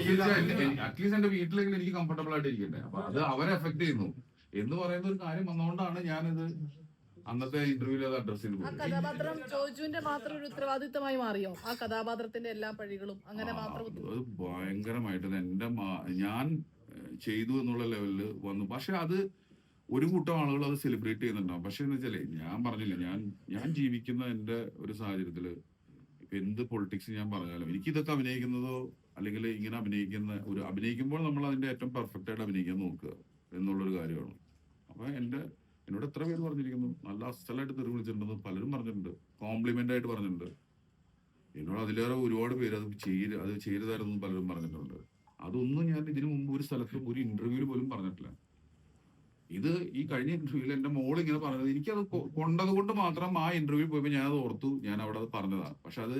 At least എന്റെ വീട്ടിലെങ്കിലും എനിക്ക് comfortable ആയിട്ട് ഇരിക്കട്ടെ. അപ്പൊ അത് അവരെ എഫക്ട് ചെയ്യുന്നു. എന്ന് പറയുന്ന ഒരു കാര്യം വന്നുകൊണ്ടാണ് ഞാനിത് അന്നത്തെ ഇന്റർവ്യൂവിൽ അത് അഡ്രസ് ചെയ്തു ആ കഥാപാത്രം ജോജുവിന്റെ മാത്രം ഒരു ഉത്തരവാദിത്തമായി മാറിയോ? ആ കഥാപാത്രത്തിന്റെ എല്ലാ പഴികളും അങ്ങനെ മാത്രം അത് ഭയങ്കരമായിട്ട് എന്റെ മാ- ഞാൻ ചെയ്തു എന്നുള്ള ലെവലിൽ വന്നു. പക്ഷെ അത് ഒരു കൂട്ടം ആളുകൾ അത് സെലിബ്രേറ്റ് ചെയ്യുന്നുണ്ടാവും. പക്ഷെ എന്ന് വെച്ചാലേ ഞാൻ പറഞ്ഞില്ല ഞാൻ ഞാൻ ജീവിക്കുന്ന എന്റെ ഒരു സാഹചര്യത്തിൽ എന്ത് പൊളിറ്റിക്സ് ഞാൻ പറഞ്ഞാലും എനിക്ക് ഇതൊക്കെ അഭിനയിക്കുന്നതോ അല്ലെങ്കിൽ ഇങ്ങനെ അഭിനയിക്കുന്ന ഒരു അഭിനയിക്കുമ്പോൾ നമ്മൾ അതിന്റെ ഏറ്റവും പെർഫെക്റ്റ് ആയിട്ട് അഭിനയിക്കാൻ നോക്കുക എന്നുള്ളൊരു കാര്യമാണ്. അപ്പൊ എന്റെ എന്നോട് എത്ര പേര് പറഞ്ഞിരിക്കുന്നു? നല്ല അസലായിട്ട് തെറി വിളിച്ചിട്ടുണ്ടെന്ന് പലരും പറഞ്ഞിട്ടുണ്ട്. കോംപ്ലിമെന്റ് ആയിട്ട് പറഞ്ഞിട്ടുണ്ട്. എന്നോട് അതിലേറെ ഒരുപാട് പേര് അത് ചെയ്ത് അത് ചെയ്തതായിരുന്നു പലരും പറഞ്ഞിട്ടുണ്ട്. അതൊന്നും ഞാൻ ഇതിനു മുമ്പ് ഒരു സ്ഥലത്തും ഒരു ഇന്റർവ്യൂവിൽ പോലും പറഞ്ഞിട്ടില്ല. ഇത് ഈ കഴിഞ്ഞ ഇന്റർവ്യൂവിൽ എന്റെ മോൾ ഇങ്ങനെ പറഞ്ഞത്. എനിക്കത് കൊണ്ടത് കൊണ്ട് മാത്രം ആ ഇന്റർവ്യൂ പോയപ്പോ ഞാൻ അത് ഓർത്തു. ഞാൻ അവിടെ അത് പറഞ്ഞതാണ്. പക്ഷെ അത്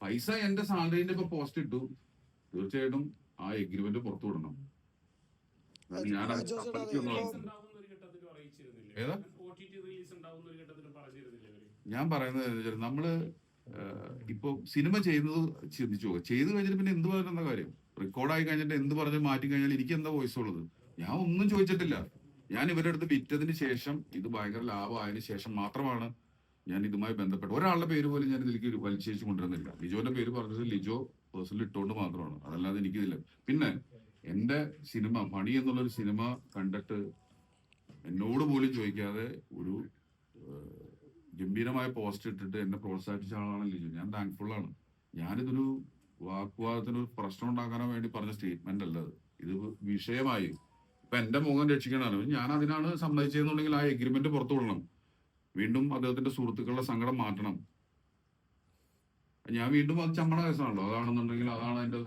പൈസ എന്റെ സാലറിന്റെ ഇപ്പൊ പോസ്റ്റ് ഇട്ടു. തീർച്ചയായിട്ടും ആ എഗ്രിമെന്റ് പുറത്തു വിടണം. ഞാൻ? ഏതാ? ഞാൻ പറയുന്നത് നമ്മൾ ഇപ്പൊ സിനിമ ചെയ്യുന്നത് ചിന്തിച്ചു പോകും ചെയ്തു കഴിഞ്ഞിട്ട് പിന്നെ എന്ത് പറയുന്ന കാര്യം? റെക്കോർഡായി കഴിഞ്ഞിട്ട് എന്ത് പറഞ്ഞ് മാറ്റി കഴിഞ്ഞാൽ എനിക്ക് എന്താ വോയിസ് ഉള്ളത്? ഞാൻ ഒന്നും ചോദിച്ചിട്ടില്ല. ഞാൻ ഇവരുടെ അടുത്ത് വിറ്റതിന് ശേഷം ഇത് ഭയങ്കര ലാഭമായതിനു ശേഷം മാത്രമാണ് ഞാൻ ഇതുമായി ബന്ധപ്പെട്ട് ഒരാളുടെ പേര് പോലും ഞാൻ ഇതിലേക്ക് വലിച്ചേച്ച് കൊണ്ടുവരുന്നില്ല. ലിജോന്റെ പേര് പറഞ്ഞത് ലിജോ പേഴ്സണൽ ഇട്ടുകൊണ്ട് മാത്രമാണ്. അതല്ലാതെ എനിക്കിതില്ല. പിന്നെ എന്റെ സിനിമ മണി എന്നുള്ളൊരു സിനിമ കണ്ടിട്ട് എന്നോട് പോലും ചോദിക്കാതെ ഒരു ഗംഭീരമായ പോസ്റ്റ് ഇട്ടിട്ട് എന്നെ പ്രോത്സാഹിപ്പിച്ച ആളാണ് ലിജു. ഞാൻ താങ്ക്ഫുൾ ആണ്. ഞാനിതൊരു വാക്വാദത്തിനൊരു പ്രശ്നം ഉണ്ടാക്കാനോ വേണ്ടി പറഞ്ഞ സ്റ്റേറ്റ്മെന്റ് അല്ലത് ഇത് വിഷയമായി. ഇപ്പൊ എന്റെ മുഖം രക്ഷിക്കണമല്ലോ. ഞാൻ അതിനാണ് സമ്മതിച്ചതെന്നുണ്ടെങ്കിൽ ആ എഗ്രിമെന്റ് പുറത്തു വിടണം. വീണ്ടും അദ്ദേഹത്തിന്റെ സുഹൃത്തുക്കളുടെ സങ്കടം മാറ്റണം. ഞാൻ വീണ്ടും അത് ചമ്മണ കേസാണല്ലോ. അതാണെന്നുണ്ടെങ്കിൽ അതാണ് അതിന്റെ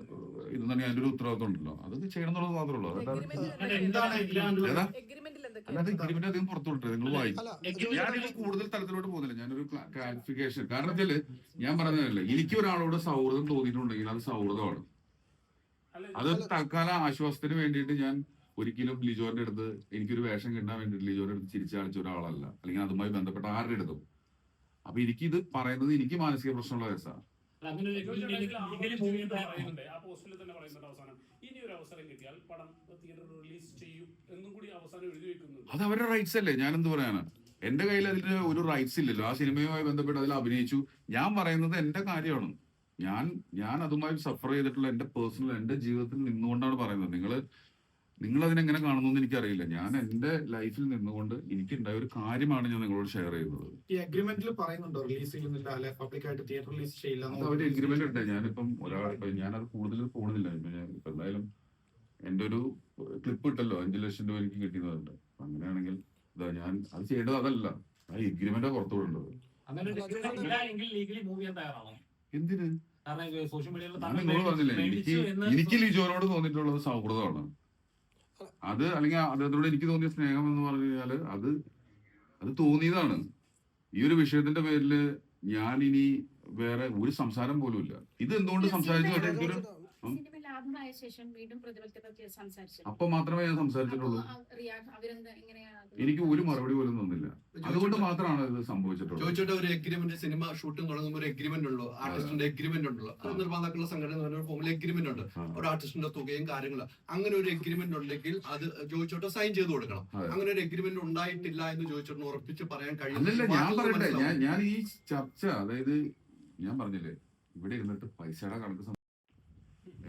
ഇത് തന്നെ അതിന്റെ ഒരു ഉത്തരവാദിത്വം ഉണ്ടല്ലോ. അത് ചെയ്യണം എന്നുള്ളത് മാത്രമേ ഉള്ളൂ. എഗ്രിമെന്റിൽ എന്താണ് എന്തൊക്കെയാണ്? എഗ്രിമെന്റിൽ ഏതാ? എഗ്രിമെന്റിൽ എന്തൊക്കെയാണ്? അല്ലാതെ എഗ്രിമെന്റ് അധികം പുറത്തു വിട്ടത് നിങ്ങൾ വായിക്കും ഞാൻ ഇത് ഞാനിത് കൂടുതൽ തലത്തിലോട്ട് പോകുന്നില്ല. ഞാനൊരു ക്ലാരിഫിക്കേഷൻ കാരണം വെച്ചാൽ ഞാൻ പറഞ്ഞതല്ലേ എനിക്ക് ഒരാളോട് സൗഹൃദം തോന്നിയിട്ടുണ്ടെങ്കിൽ അത് സൗഹൃദമാണ്. അത് തൽക്കാല ആശ്വാസത്തിന് വേണ്ടിയിട്ട് ഞാൻ ഒരിക്കലും ലിജോന്റെ അടുത്ത് എനിക്കൊരു വേഷം കിട്ടാൻ വേണ്ടി ലിജോന്റെ അടുത്ത് ചിരിച്ചാളിച്ച ഒരാളല്ല. അല്ലെങ്കിൽ അതുമായി ബന്ധപ്പെട്ട ആരുടെ അടുത്തും. അപ്പൊ എനിക്ക് ഇത് പറയുന്നത് എനിക്ക് മാനസിക പ്രശ്നമുള്ള കേസാണ് അത് അവരുടെ റൈറ്റ്സ് അല്ലേ? ഞാൻ എന്ത് പറയാനാ? എന്റെ കയ്യിൽ അതിന് ഒരു റൈറ്റ്സ് ഇല്ലല്ലോ ആ സിനിമയുമായി ബന്ധപ്പെട്ട് അതിൽ അഭിനയിച്ചു. ഞാൻ പറയുന്നത് എന്റെ കാര്യമാണ്. ഞാൻ ഞാൻ അതുമായി സഫർ ചെയ്തിട്ടുള്ള എന്റെ പേഴ്സണൽ എന്റെ ജീവിതത്തിൽ നിന്നുകൊണ്ടാണ് പറയുന്നത്. നിങ്ങൾ നിങ്ങൾ അതിനെങ്ങനെ കാണുന്നു എന്ന് എനിക്കറിയില്ല. ഞാൻ എന്റെ ലൈഫിൽ നിന്നുകൊണ്ട് എനിക്കുണ്ടായ ഒരു കാര്യമാണ് ഞാൻ നിങ്ങളോട് ഷെയർ ചെയ്യുന്നത്. ഈ അഗ്രിമെന്റിൽ പറയുന്നുണ്ടോ? റിലീസ് ചെയ്യുന്നില്ല അല്ലെ പബ്ലിക്കായിട്ട് തിയേറ്റർ റിലീസ് ചെയ്യില്ല എഗ്രിമെന്റ് ഉണ്ട്. ഞാനിപ്പം ഒരാൾ ഇപ്പൊ ഞാനത് കൂടുതൽ പോകുന്നില്ല ഞാൻ ഇപ്പൊ എന്തായാലും എന്റെ ഒരു ക്ലിപ്പ് ഇട്ടല്ലോ. അഞ്ചു ലക്ഷം രൂപ എനിക്ക് കിട്ടിയതുണ്ട്. അങ്ങനെയാണെങ്കിൽ ഇതാ ഞാൻ അത് ചെയ്യേണ്ടത് അതല്ല. ആ എഗ്രിമെന്റ് പുറത്തു വിടേണ്ടത് എന്തിന്? സോഷ്യൽ മീഡിയയിൽ എനിക്ക് ലിജോനോട് തോന്നിയിട്ടുള്ളത് സൗഹൃദമാണ്. അത് അല്ലെങ്കിൽ അദ്ദേഹത്തോട് എനിക്ക് തോന്നിയ സ്നേഹം എന്ന് പറഞ്ഞു അത് അത് തോന്നിയതാണ്. ഈ ഒരു വിഷയത്തിന്റെ പേരിൽ ഞാൻ ഇനി വേറെ ഒരു സംസാരം പോലും ഇല്ല ഇത് എന്തുകൊണ്ട് സംസാരിച്ചു എനിക്കൊരു സിനിമ ശേഷം വീണ്ടും പ്രതിഫലത്തെ പറ്റി സംസാരിച്ചു അപ്പൊ മാത്രമേ ഞാൻ സംസാരിച്ചിട്ടുള്ളൂ. അവരെന്താ എങ്ങനെയാണ് എനിക്ക് ഒരു മറുപടി പോലും തന്നില്ല. അതുകൊണ്ട് മാത്രമാണ് ഇത് സംഭവിച്ചിട്ടുള്ളത്. ചോദിച്ചോട്ടെ ഒരു എഗ്രിമെന്റ് സിനിമ ഷൂട്ടിംഗ് തുടങ്ങുമ്പോൾ ഒരു എഗ്രിമെന്റ് ഉള്ളൂ. ആർട്ടിസ്റ്റിന്റെ എഗ്രിമെന്റ് ഉണ്ടല്ലോ അത്. നിർമ്മാതാക്കളുടെ സംഘടന പറഞ്ഞ ഫോമിൽ എഗ്രിമെന്റ് ഉണ്ട്. ഒരു ആർട്ടിസ്റ്റിന്റെ തുകയും കാര്യങ്ങളും. അങ്ങനെ ഒരു എഗ്രിമെന്റ് ഉണ്ടെങ്കിൽ അത് ജോയിച്ചോട്ടെ സൈൻ ചെയ്ത് കൊടുക്കണം. അങ്ങനെ ഒരു എഗ്രിമെന്റ് ഉണ്ടായിട്ടില്ല എന്ന് ജോയിച്ചോട്ടിന് ഉറപ്പിച്ച് പറയാൻ കഴിയില്ല ഞാൻ പറയട്ടെ. ഞാൻ ഞാൻ ഈ ചർച്ച അതായത് ഞാൻ പറഞ്ഞില്ലേ ഇവിടെ ഇരുന്നിട്ട് പൈസയുടെ കണക്ക്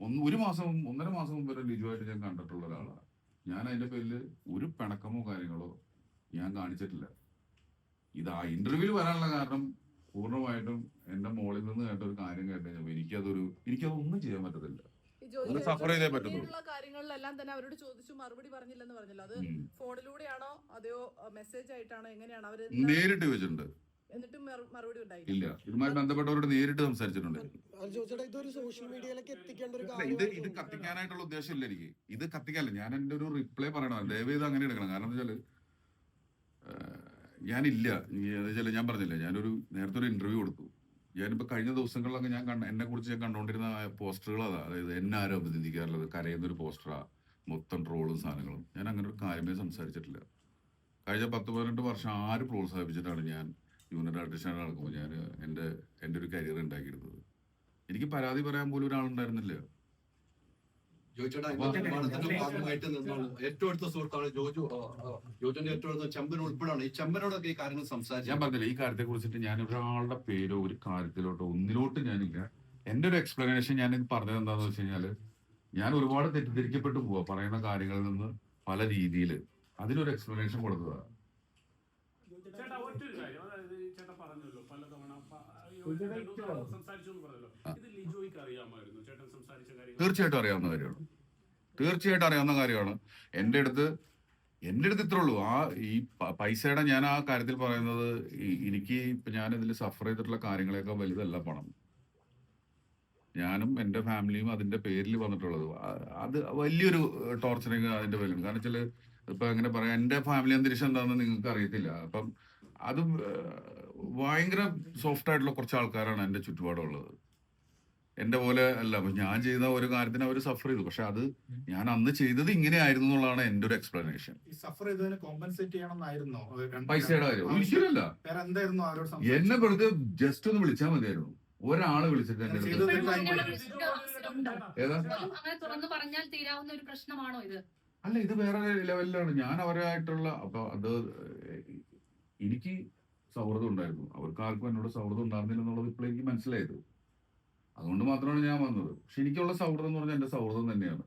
ഒന്ന് ഒരു മാസം ഒന്നര മാസം മുമ്പ് വരെ ലിജുവായിട്ട് ഞാൻ കണ്ടിട്ടുള്ള ഒരാളാണ് ഞാൻ അതിന്റെ പേരിൽ ഒരു പിണക്കമോ കാര്യങ്ങളോ ഞാൻ കാണിച്ചിട്ടില്ല. ഇത് ആ ഇന്റർവ്യൂവിൽ വരാനുള്ള കാരണം പൂർണമായിട്ടും എന്റെ മോളിൽ നിന്ന് കേട്ട ഒരു കാര്യം കേട്ട് കഴിഞ്ഞപ്പോൾ എനിക്കതൊരു എനിക്കതൊന്നും ചെയ്യാൻ പറ്റത്തില്ല. സഫർ ചെയ്തേ. കാര്യങ്ങളിലെല്ലാം തന്നെ അവരോട് ചോദിച്ചു മറുപടി പറഞ്ഞില്ലെന്ന് പറഞ്ഞല്ലോ. അത് ഫോണിലൂടെയാണോ അതെയോ മെസ്സേജ് ആയിട്ടാണോ എങ്ങനെയാണ് നേരിട്ട് വെച്ചിട്ടുണ്ട്. എന്നിട്ടും മറു- മറുപടി ഉണ്ടായില്ല. ഇല്ല. ഇതുമായി ബന്ധപ്പെട്ടവരോട് നേരിട്ട് സംസാരിച്ചിട്ടുണ്ട്. ഇത് ഇത് കത്തിക്കാനായിട്ടുള്ള ഉദ്ദേശമില്ല എനിക്ക്. ഇത് കത്തിക്കാല്ല ഞാൻ എന്റെ ഒരു റിപ്ലൈ പറയണം. ദയവ് ഇത് അങ്ങനെ എടുക്കണം. കാരണം ഏഹ്, ഞാനില്ല. വെച്ചാൽ ഞാൻ പറഞ്ഞില്ലേ ഞാനൊരു നേരത്തെ ഒരു ഇന്റർവ്യൂ കൊടുത്തു. ഞാനിപ്പോ കഴിഞ്ഞ ദിവസങ്ങളിലൊക്കെ ഞാൻ കണ്ട എന്നെ കുറിച്ച് ഞാൻ കണ്ടുകൊണ്ടിരുന്ന പോസ്റ്ററുകൾ അതാ. അതായത് എന്നെ ആരും അഭിനന്ദിക്കാറുള്ളത് കരയുന്ന ഒരു പോസ്റ്ററാ മൊത്തം ട്രോളും സാധനങ്ങളും. ഞാൻ അങ്ങനെ ഒരു കാര്യമേ സംസാരിച്ചിട്ടില്ല. കഴിഞ്ഞ പത്ത് പതിനെട്ട് വർഷം ആര് പ്രോത്സാഹിപ്പിച്ചിട്ടാണ് ഞാൻ യൂണിറ്റ് ആർട്ടിസ്റ്റാണ് നടക്കുമ്പോൾ ഞാൻ എന്റെ എന്റെ ഒരു കരിയർ ഉണ്ടാക്കിയെടുത്തത് എനിക്ക് പരാതി പറയാൻ പോലും ഒരാളുണ്ടായിരുന്നില്ല. ഏറ്റവും അടുത്ത സുഹൃത്താണ് ജോജു. ജോജുന്റെ ഏറ്റവും അടുത്ത ചെമ്പൻ ഈ ചെമ്പനോടൊക്കെ ഈ കാര്യങ്ങൾ ഞാൻ പറഞ്ഞില്ല ഈ കാര്യത്തെ കുറിച്ചിട്ട് ഞാൻ ഒരാളുടെ പേരോ ഒരു കാര്യത്തിലോട്ടോ ഒന്നിലോട്ട് ഞാനില്ല. എന്റെ ഒരു എക്സ്പ്ലനേഷൻ ഞാൻ പറഞ്ഞത് എന്താന്ന് വെച്ച് കഴിഞ്ഞാൽ ഞാൻ ഒരുപാട് തെറ്റിദ്ധരിക്കപ്പെട്ടു പോവാ പറയുന്ന കാര്യങ്ങളിൽ നിന്ന് പല രീതിയിൽ അതിനൊരു എക്സ്പ്ലനേഷൻ കൊടുത്തതാണ് ചേട്ടാ ഒറ്റൊരു കാര്യം അതായത് ചേട്ടാ പറഞ്ഞല്ലോ പലതവണ പ- രണ്ടു തവണ സംസാരിച്ചു എന്ന് പറഞ്ഞല്ലോ ഇത് ലിജോയ്ക്ക് അറിയാമായിരുന്നു ചേട്ടൻ സംസാരിച്ച കാര്യങ്ങൾ തീർച്ചയായിട്ടും അറിയാവുന്ന കാര്യമാണ്. തീർച്ചയായിട്ടും അറിയാവുന്ന കാര്യമാണ്. എന്റെ അടുത്ത് എന്റെ അടുത്ത് ഇത്രേ ഉള്ളൂ. ആ ഈ പൈസയുടെ ഞാൻ ആ കാര്യത്തിൽ പറയുന്നത് എനിക്ക് ഇപ്പൊ ഞാൻ ഇതിൽ സഫർ ചെയ്തിട്ടുള്ള കാര്യങ്ങളെയൊക്കെ വലുതല്ല പണം. ഞാനും എന്റെ ഫാമിലിയും അതിന്റെ പേരിൽ വന്നിട്ടുള്ളത്. അത് വലിയൊരു ടോർച്ചറിങ് അതിന്റെ പേരിലുണ്ട് കാരണം വെച്ചാൽ ഇപ്പൊ എങ്ങനെ പറയാം എന്റെ ഫാമിലി അന്തരീക്ഷം എന്താണെന്ന് നിങ്ങൾക്ക് അറിയത്തില്ല അപ്പം അത് ഭയങ്കര സോഫ്റ്റ് ആയിട്ടുള്ള കുറച്ച് ആൾക്കാരാണ് എന്റെ ചുറ്റുപാടുള്ളത്. എന്റെ പോലെ അല്ല അപ്പം ഞാൻ ചെയ്ത ഒരു കാര്യത്തിന് അവർ സഫർ ചെയ്തു. പക്ഷെ അത് ഞാൻ അന്ന് ചെയ്തത് ഇങ്ങനെയായിരുന്നു എന്നുള്ളതാണ് എന്റെ ഒരു എക്സ്പ്ലനേഷൻ ഈ സഫർ ചെയ്തതിന് കോമ്പൻസേറ്റ് ചെയ്യണമെന്നായിരുന്നോ? പൈസയുടെ കാര്യം. ഒരിക്കലല്ല എന്നെ വെറുതെ ജസ്റ്റ് ഒന്ന് വിളിച്ചാൽ മതിയായിരുന്നു. ഒരാൾ വിളിച്ചിട്ട് എന്റെ അല്ല ഇത് വേറെ ലെവലിലാണ് ഞാൻ അവരായിട്ടുള്ള അപ്പൊ അത് എനിക്ക് സൗഹൃദം ഉണ്ടായിരുന്നു. അവർക്ക് ആർക്കും എന്നോട് സൗഹൃദം ഉണ്ടായിരുന്നില്ല എന്നുള്ളത് ഇപ്പോൾ എനിക്ക് മനസ്സിലായത്. അതുകൊണ്ട് മാത്രമാണ് ഞാൻ വന്നത്. പക്ഷെ എനിക്കുള്ള സൗഹൃദം എന്ന് പറഞ്ഞാൽ എന്റെ സൗഹൃദം തന്നെയാണ്.